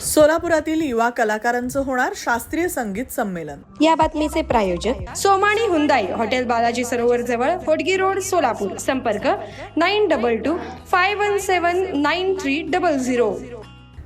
सोलापुरातील युवा कलाकारांचं होणार शास्त्रीय संगीत संमेलन. या बातमीचे प्रायोजक सोमाणी हुंदाई हॉटेल बालाजी सरोवर जवळ होडगी रोड सोलापूर. संपर्क nine double two five one seven nine three double zero.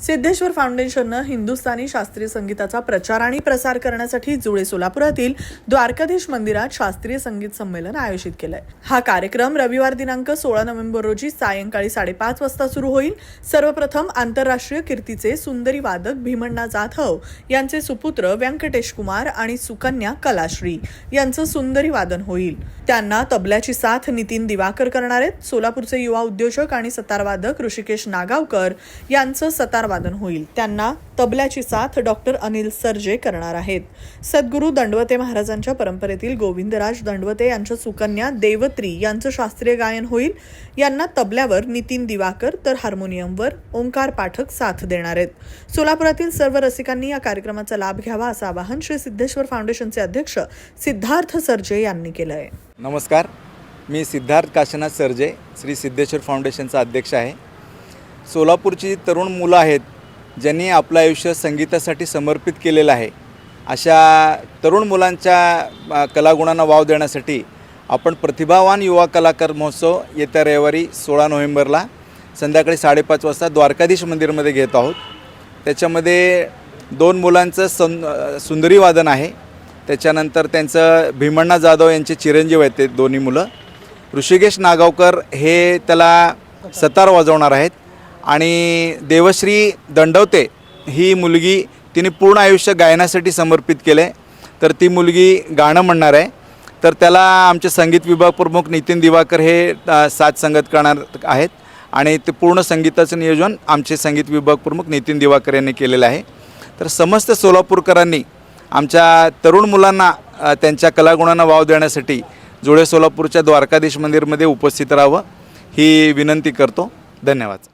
Siddheshwar फाउंडेशननं Hindustani शास्त्रीय संगीताचा प्रचार आणि प्रसार करण्यासाठी जुळे सोलापुरातील द्वारकाधीश मंदिरात शास्त्रीय संगीत संमेलन आयोजित केलंय. हा कार्यक्रम रविवार दिनांक सोळा नोव्हेंबर रोजी सायंकाळी साडेपाच वाजता सुरू होईल. सर्वप्रथम आंतरराष्ट्रीय कीर्तीचे सुंदरी वादक भीमण्णा जाधव यांचे सुपुत्र व्यंकटेश कुमार आणि सुकन्या कलाश्री यांचं सुंदरी वादन होईल. त्यांना तबल्याची साथ नितीन दिवाकर करणार आहेत. सोलापूरचे युवा उद्योजक आणि सतारवादक ऋषिकेश नागावकर यांचं सतार वादन होईल. त्यांना तबल्याची साथ डॉक्टर अनिल सरजे करणार आहेत. सद्गुरू दंडवते महाराजांच्या परंपरेतील गोविंदराज दंडवते यांच्या सुकन्या देवत्री यांचं शास्त्रीय गायन होईल. यांना तबल्यावर नितीन दिवाकर तर हार्मोनियमवर ओंकार पाठक साथ देणार आहेत. सोलापुरातील सर्व रसिकांनी या कार्यक्रमाचा लाभ घ्यावा असं आवाहन श्री सिद्धेश्वर फाउंडेशनचे अध्यक्ष सिद्धार्थ सर्जे यांनी केलं आहे नमस्कार. मी सिद्धार्थ काशीनाथ सरजे श्री सिद्धेश्वर फाउंडेशनचा अध्यक्ष आहे. सोलापूरची जी तरुण मुलं आहेत ज्यांनी आपलं आयुष्य संगीतासाठी समर्पित केलेलं आहे अशा तरुण मुलांच्या कलागुणांना वाव देण्यासाठी आपण प्रतिभावान युवा कलाकार महोत्सव येत्या रविवारी सोळा नोव्हेंबरला संध्याकाळी साडेपाच वाजता द्वारकाधीश मंदिरमध्ये घेत आहोत. त्याच्यामध्ये दोन मुलांचं सं सुंदरी वादन आहे. त्याच्यानंतर त्यांचं भीमण्णा जाधव यांचे चिरंजीव आहेत ते दोन्ही मुलं. ऋषिकेश नागावकर हे त्याला सतार वाजवणार आहेत. आणि देवश्री दंडवते ही मुलगी तिने पूर्ण आयुष्य गायनासाठी समर्पित केलं आहे तर ती मुलगी गाणं म्हणणार आहे. तर त्याला आमचे संगीत विभाग प्रमुख नितीन दिवाकर हे साथ संगत करणार आहेत. आणि ते पूर्ण संगीताचं नियोजन आमचे संगीत विभाग प्रमुख नितीन दिवाकर यांनी केलेलं आहे. तर समस्त सोलापूरकरांनी आमच्या तरुण मुलांना त्यांच्या कलागुणांना वाव देण्यासाठी जुळे सोलापूरच्या द्वारकाधीश मंदिरमध्ये उपस्थित राहावं ही विनंती करतो. धन्यवाद.